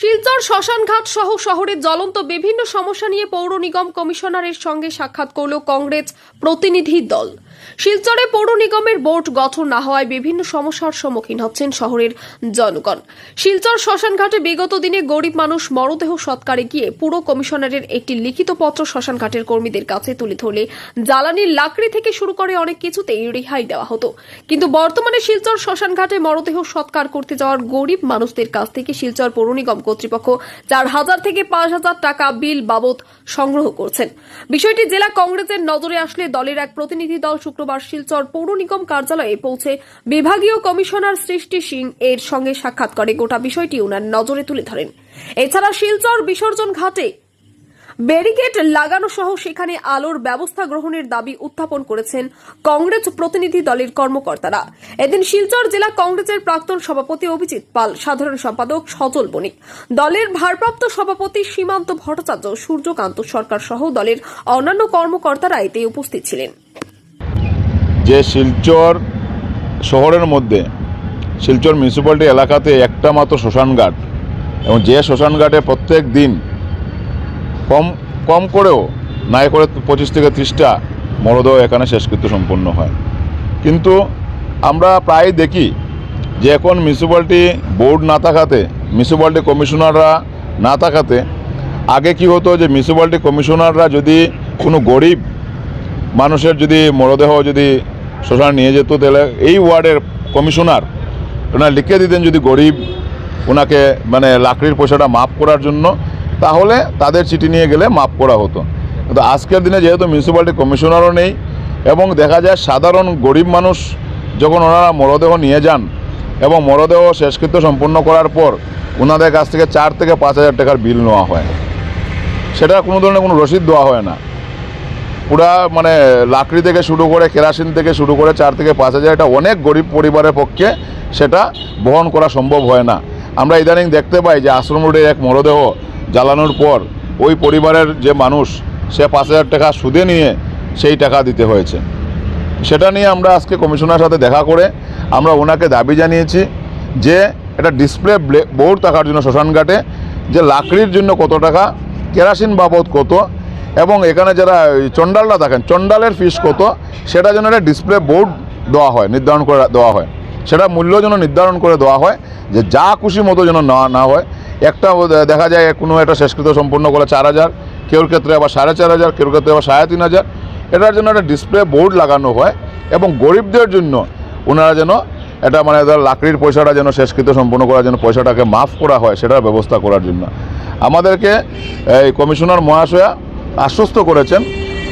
শিলচর শ্মশানঘাট সহ শহরের জ্বলন্ত বিভিন্ন সমস্যা নিয়ে পৌর নিগম কমিশনারের সঙ্গে সাক্ষাৎ করল কংগ্রেস প্রতিনিধি দল। শিলচরে পৌর নিগমের বোর্ড গঠন না হওয়ায় বিভিন্ন সমস্যার সম্মুখীন হচ্ছেন শহরের জনগণ। শিলচর শ্মশানঘাটে বিগত দিনে গরিব মানুষ মরদেহ সৎকারে গিয়ে পুরো কমিশনারের একটি লিখিত পত্র শ্মশানঘাটের কর্মীদের কাছে তুলে ধরলে জ্বালানির লাকড়ি থেকে শুরু করে অনেক কিছুতেই রেহাই দেওয়া হতো। কিন্তু বর্তমানে শিলচর শ্মশানঘাটে মরদেহ সৎকার করতে যাওয়ার গরিব মানুষদের কাছ থেকে শিলচর পৌর নিগম কর্তৃপক্ষ চার হাজার থেকে পাঁচ হাজার টাকা বিল বাবদ সংগ্রহ করছেন। বিষয়টি জেলা কংগ্রেসের নজরে আসলে দলের এক প্রতিনিধি দল শুক্রবার শিলচর পৌর নিগম কার্যালয়ে পৌঁছে বিভাগীয় কমিশনার সৃষ্টি সিং এর সঙ্গে সাক্ষাৎ করে। গোটা বিষয়টি ওনার নজরে তুলে ধরেন। এছাড়া শিলচর বিসর্জন ঘাটে ব্যারিকেড লাগানো সহ সেখানে আলোর ব্যবস্থা গ্রহণের দাবি উত্থাপন করেছেন কংগ্রেস প্রতিনিধি দলের কর্মকর্তারা। এদিন শিলচর জেলা কংগ্রেসের প্রাক্তন সভাপতি অভিজিৎ পাল, সাধারণ সম্পাদক সজল বণিক, দলের ভারপ্রাপ্ত সভাপতি সীমান্ত ভট্টাচার্য, সূর্যকান্ত সরকার সহ দলের অন্যান্য কর্মকর্তারা এতে উপস্থিত ছিলেন। যে শিলচর শহরের মধ্যে, শিলচর মিউনিসিপ্যালিটি এলাকাতে একটা মাত্র শ্মশানঘাট এবং যে শ্মশানঘাটে প্রত্যেক দিন কম কম করেও নাই করে পঁচিশ থেকে ত্রিশটা মরদেহ এখানে শেষকৃত্য সম্পন্ন হয়। কিন্তু আমরা প্রায় দেখি যে এখন মিউনিসিপ্যালিটি বোর্ড না থাকাতে মিউনিসিপ্যালিটি কমিশনাররা না থাকাতে আগে কি হতো যে মিউনিসিপ্যালিটি কমিশনাররা যদি কোনো গরিব মানুষের যদি মরদেহ যদি শ্মশান নিয়ে যেত, তাহলে এই ওয়ার্ডের কমিশনার ওনার লিখে দিতেন যদি গরিব, ওনাকে মানে লাকড়ির পয়সাটা মাফ করার জন্য, তাহলে তাদের চিঠি নিয়ে গেলে মাফ করা হতো। কিন্তু আজকের দিনে যেহেতু মিউনিসিপ্যালিটি কমিশনারও নেই, এবং দেখা যায় সাধারণ গরিব মানুষ যখন ওনারা মরদেহ নিয়ে যান, এবং মরদেহ শেষকৃত্য সম্পন্ন করার পর ওনাদের কাছ থেকে চার থেকে পাঁচ হাজার টাকার বিল নেওয়া হয়। সেটা কোনো ধরনের কোনো রসিদ দেওয়া হয় না। পুরা মানে লাকড়ি থেকে শুরু করে কেরাসিন থেকে শুরু করে চার থেকে পাঁচ হাজার, এটা অনেক গরিব পরিবারের পক্ষে সেটা বহন করা সম্ভব হয় না। আমরা ইদানিং দেখতে পাই যে আশ্রম রোডে এক মরদেহ জ্বালানোর পর ওই পরিবারের যে মানুষ, সে পাঁচ হাজার টাকা সুদে নিয়ে সেই টাকা দিতে হয়েছে। সেটা নিয়ে আমরা আজকে কমিশনার সাথে দেখা করে আমরা ওনাকে দাবি জানিয়েছি যে এটা ডিসপ্লে বোর্ড থাকার জন্য শ্মশানঘাটে যে লাকড়ির জন্য কত টাকা, কেরাসিন বাবদ কত এবং এখানে যারা চণ্ডালরা থাকেন চণ্ডালের ফিস কত? সেটা যেন একটা ডিসপ্লে বোর্ড দেওয়া হয়, নির্ধারণ করে দেওয়া হয়। সেটা মূল্য যেন নির্ধারণ করে দেওয়া হয়, যে যা খুশি মতো যেন না না হয়। একটা দেখা যায় কোনো একটা শেষকৃত সম্পূর্ণ করে চার হাজার, কেউর ক্ষেত্রে আবার সাড়ে চার হাজার, কেউর ক্ষেত্রে আবার সাড়ে তিন হাজার। এটার জন্য একটা ডিসপ্লে বোর্ড লাগানো হয় এবং গরিবদের জন্য ওনারা যেন এটা মানে ধর লাকড়ির পয়সাটা যেন শেষকৃত সম্পূর্ণ করার জন্য পয়সাটাকে মাফ করা হয়, সেটার ব্যবস্থা করার জন্য। আমাদেরকে এই কমিশনার মহাশয়া আশ্বস্ত করেছেন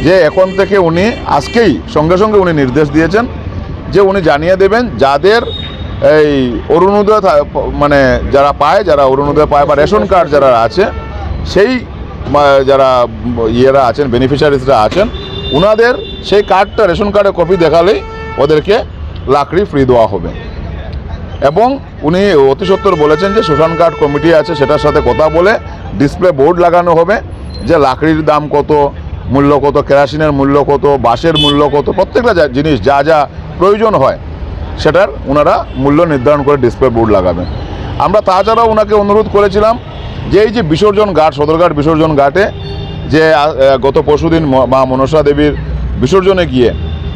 যে এখন থেকে উনি আজকেই সঙ্গে সঙ্গে উনি নির্দেশ দিয়েছেন যে উনি জানিয়ে দেবেন যাদের এই অরুণোদয় মানে যারা পায়, যারা অরুণোদয় পায় বা রেশন কার্ড যারা আছে, সেই যারা ইয়েরা আছেন, বেনিফিশিয়ারিজরা আছেন ওনাদের সেই কার্ডটা, রেশন কার্ডের কপি দেখালেই ওদেরকে লাকড়ি ফ্রি দেওয়া হবে। এবং উনি অতি সত্বর বলেছেন যে শ্মশান কার্ড কমিটি আছে, সেটার সাথে কথা বলে ডিসপ্লে বোর্ড লাগানো হবে। যে লাকড়ির দাম কত, মূল্য কত, কেরাসিনের মূল্য কত, বাঁশের মূল্য কত, প্রত্যেকটা জিনিস যা যা প্রয়োজন হয়, সেটার ওনারা মূল্য নির্ধারণ করে ডিসপ্লে বোর্ড লাগাবেন। আমরা তাছাড়াও ওনাকে অনুরোধ করেছিলাম যে এই যে বিসর্জন ঘাট, সদরঘাট বিসর্জন ঘাটে যে গত পরশুদিন মা মনসা দেবীর বিসর্জনে গিয়ে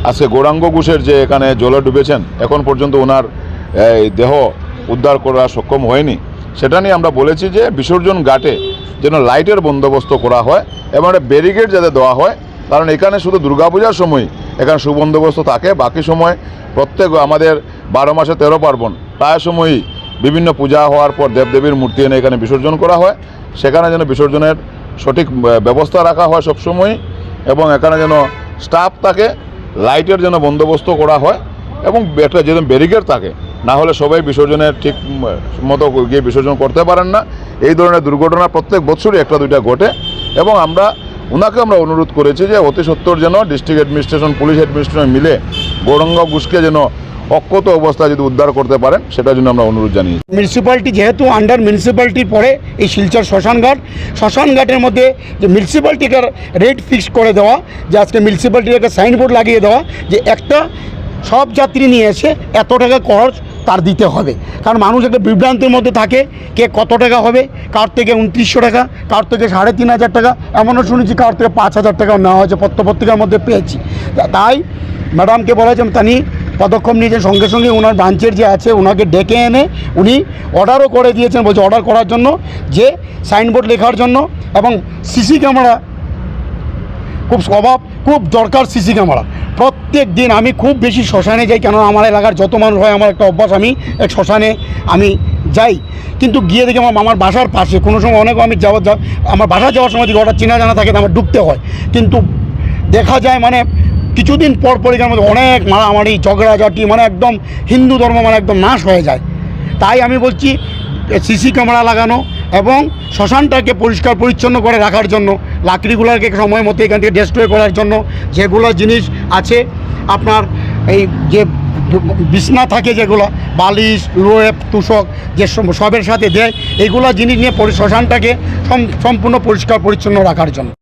আজকে গৌরাঙ্গ ঘোষের যে এখানে জলে ডুবেছেন, এখন পর্যন্ত ওনার দেহ উদ্ধার করা সক্ষম হয়নি। সেটা নিয়ে আমরা বলেছি যে বিসর্জন ঘাটে যেন লাইটের বন্দোবস্ত করা হয় এবং একটা ব্যারিকেড যাতে দেওয়া হয়। কারণ এখানে শুধু দুর্গাপূজার সময় এখানে সুবন্দোবস্ত থাকে, বাকি সময় প্রত্যেক আমাদের বারো মাসে তেরো পার্বণ, প্রায় সময়ই বিভিন্ন পূজা হওয়ার পর দেবদেবীর মূর্তি এনে এখানে বিসর্জন করা হয়। সেখানে যেন বিসর্জনের সঠিক ব্যবস্থা রাখা হয় সবসময় এবং এখানে যেন স্টাফ থাকে, লাইটের যেন বন্দোবস্ত করা হয় এবং একটা যেন ব্যারিকেড থাকে। না হলে সবাই বিসর্জনের ঠিক মতো গিয়ে বিসর্জন করতে পারেন না। এই ধরনের দুর্ঘটনা প্রত্যেক বছরই একটা দুইটা ঘটে এবং আমরা ওনাকে আমরা অনুরোধ করেছি যে অতি সত্তর যেন ডিস্ট্রিক্ট অ্যাডমিনিস্ট্রেশন, পুলিশ অ্যাডমিনিস্ট্রেশন মিলে গৌরঙ্গ ঘুষকে যেন অক্ষত অবস্থায় যদি উদ্ধার করতে পারেন সেটার জন্য আমরা অনুরোধ জানিয়েছি। মিউনিসিপ্যালিটি যেহেতু আন্ডার মিউনিসিপ্যালিটির পরে এই শিলচর শ্মশানঘাট, শ্মশানঘাটের মধ্যে যে মিউনিসিপ্যালিটিকে রেট ফিক্স করে দেওয়া, যে আজকে মিউনিসিপ্যালিটির একটা সাইনবোর্ড লাগিয়ে দেওয়া, যে একটা সব যাত্রী নিয়ে এসে এত টাকা খরচ তার দিতে হবে। কারণ মানুষ একটা বিভ্রান্তির মধ্যে থাকে কে কত টাকা হবে, কার থেকে উনত্রিশশো টাকা, কার থেকে সাড়ে তিন হাজার টাকা। এমনও শুনেছি কার থেকে পাঁচ হাজার টাকাও নেওয়া হয়েছে পত্রপত্রিকার মধ্যে পেয়েছি। তাই ম্যাডামকে বলেছেন তিনি পদক্ষেপ নিয়েছেন। সঙ্গে সঙ্গে ওনার ব্রাঞ্চের যে আছে ওনাকে ডেকে এনে উনি অর্ডারও করে দিয়েছেন, বলছে অর্ডার করার জন্য, যে সাইনবোর্ড লেখার জন্য এবং সিসি ক্যামেরা, খুব স্বভাব, খুব দরকার সিসি ক্যামেরা। প্রত্যেক দিন আমি খুব বেশি শ্মশানে যাই কেন আমার এলাকার যত মানুষ হয়, আমার একটা অভ্যাস, আমি এক শ্মশানে আমি যাই। কিন্তু গিয়ে দেখি আমার মামার বাসার পাশে, কোনো সময় অনেক আমি যাওয়া আমার বাসা যাওয়ার সময় যদি ওটা চেনা জানা থাকে আমার ঢুকতে হয়। কিন্তু দেখা যায় মানে কিছুদিন পর পর এখানের মধ্যে অনেক মারামারি, ঝগড়াঝাটি মানে একদম হিন্দু ধর্ম মানে একদম নাশ হয়ে যায়। তাই আমি বলছি সিসি ক্যামেরা লাগানো এবং শ্মশানটাকে পরিষ্কার পরিচ্ছন্ন করে রাখার জন্য, লাকড়িগুলোকে সময় মতো এখান থেকে ডেস্ট্রয় করার জন্য যেগুলো জিনিস আছে, আপনার এই যে বিছনা থাকে যেগুলো, বালিশ লোয়েপ তুষক যে সবের সাথে দেয় এইগুলো জিনিস নিয়ে শ্মশানটাকে সম- সম্পূর্ণ পরিষ্কার পরিচ্ছন্ন রাখার জন্য।